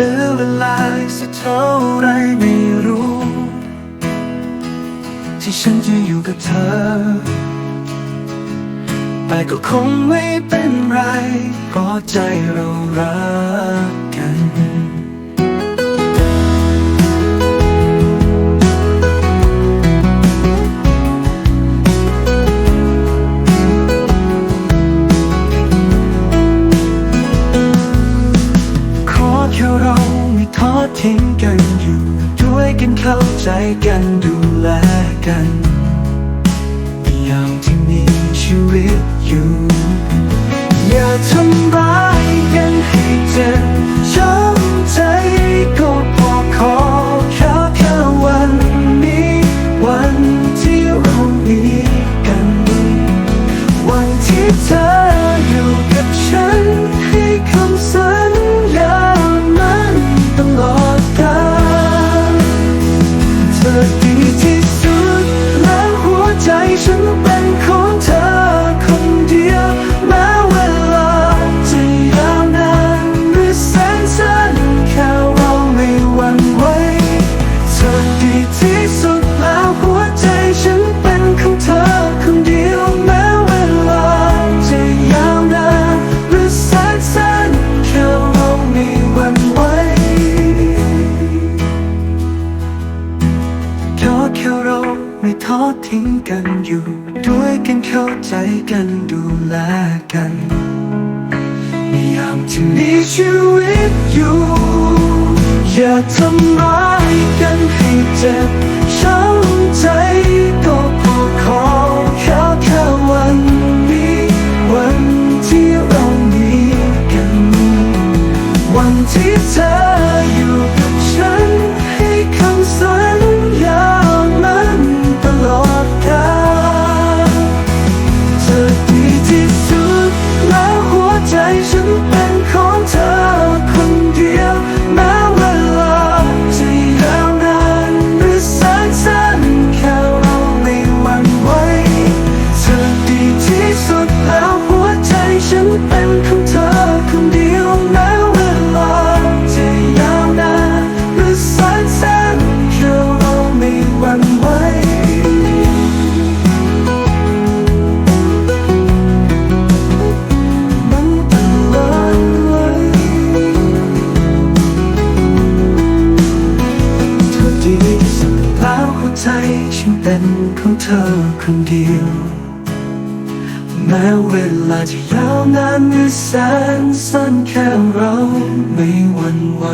เป็นเวลาสักเท่าไรไม่รู้ ที่ฉันจะอยู่กับเธอ แต่ก็คงไม่เป็นไรเพราะใจเรารัก อทิ้งกันอยู่ ช่วยกันเข้าใจกันดูแลกัน ขอแค่เราไม่ทอดทิ้งกันอยู่ ด้วยกันเข้าใจกันดูแลกันในยามที่มีชีวิตอยู่ อย่าทำร้ายกันให้เจ็บช้ำใจก็พอขอแค่แค่วันนี้ วันที่เรามีกัน วันที่เธออยู่กับฉัน ฉันเป็นของเธอคนเดียว แม้เวลาจะยาวนานหรือแสนสั้นแค่เราไม่หวั่นไหว